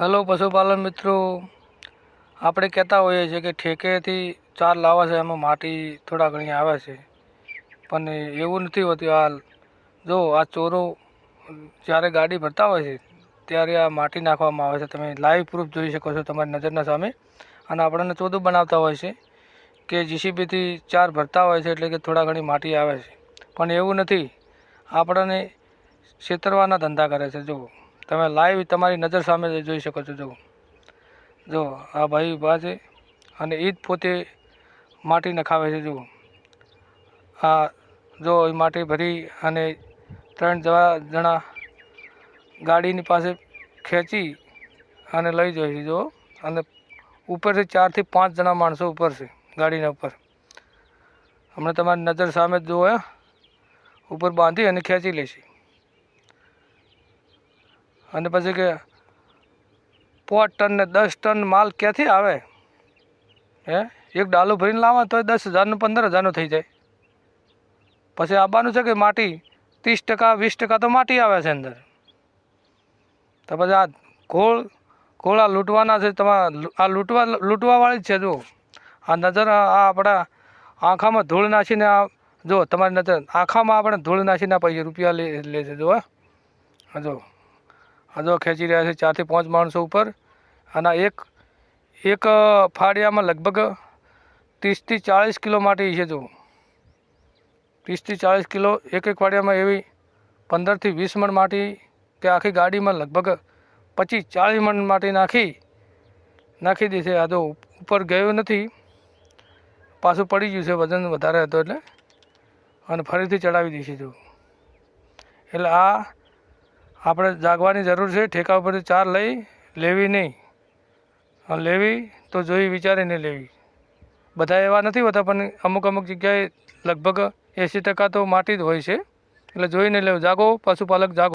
Hello પશુપાલન મિત્રો. આપણે કહેતા હોઈએ છીએ કે ઠેકેથી ચાર લાવે છે, એમાં માટી થોડા ઘણી આવે છે. પણ એવું નથી હોતું હાલ. જો આ ચોરો જ્યારે ગાડી ભરતા હોય છે, ત્યારે આ માટી નાખવામાં આવે છે. તમે લાઈવ પ્રૂફ જોઈ શકો છો તમારી નજરના સામે. અને આપણને ચોદું બનાવતા હોય છે કે જીસીબીથી ચાર ભરતા હોય છે, એટલે કે થોડા ઘણી માટી આવે છે. પણ એવું નથી. આપણને છેતરવાના ધંધા કરે છે જો તમે લાઈવ તમારી નજર સામે જોઈ શકો છો, જો. જો, આ ભાઈ ઊભા છે અને એ પોતે માટી નખાવે છે, જુઓ. આ જો એ માટી ભરી અને ત્રણ જવા જણા ગાડીની પાસે ખેંચી અને લઈ જાય છે જો અને ઉપરથી ચારથી પાંચ જણા માણસો ઉપર છે, ગાડીના ઉપર. હમણાં તમારી નજર સામે જ જુઓ ઉપર બાંધી અને ખેંચી લેશે અને પછી કે પાંચ ટન ને દસ ટન માલ ક્યાંથી આવે? હે? એક ડાલું ભરીને લાવવા તો દસ હજારનું પંદર હજારનું થઈ જાય. પછી આવવાનું છે કે માટી? ત્રીસ ટકા, વીસ ટકા તો માટી આવે છે અંદર. તો પછી આ ગોળ ઘોળા લૂંટવાના છે, તમારા આ લૂંટવા, લૂંટવાવાળી જ છે જો આ નજર આ આપણા આંખામાં ધૂળ નાખીને આ જો તમારી નજર. આંખામાં આપણે ધૂળ નાખીને પૈસા રૂપિયા લે લે છે જો હા. જો આ ખેંચી રહ્યા છે ચારથી પાંચ માણસો ઉપર. અને એક એક ફાળિયામાં લગભગ ત્રીસથી ચાળીસ કિલો માટી છે જો. ત્રીસથી ચાળીસ કિલો એક એક ફાળિયામાં એવી પંદરથી વીસ મણ માટી કે આખી ગાડીમાં લગભગ પચીસ ચાળીસ મણ માટી નાખી નાખી દીધી આ તો ઉપર ગયું નથી. પાછું પડી ગયું છે વજન વધારે હતો એટલે. અને ફરીથી ચડાવી દેશે જો. એટલે આ આપણે જાગવાની જરૂર છે, ઠેકા ઉપરથી ચાર લઈ, લેવી નહીં. લેવી તો જોઈ વિચારીને લેવી. બધા એવા નથી હોતા, પણ અમુક અમુક જગ્યાએ લગભગ એંસી ટકા તો માટી જ હોય છે. એટલે જોઈને લેવું. જાગો, પશુપાલક જાગો.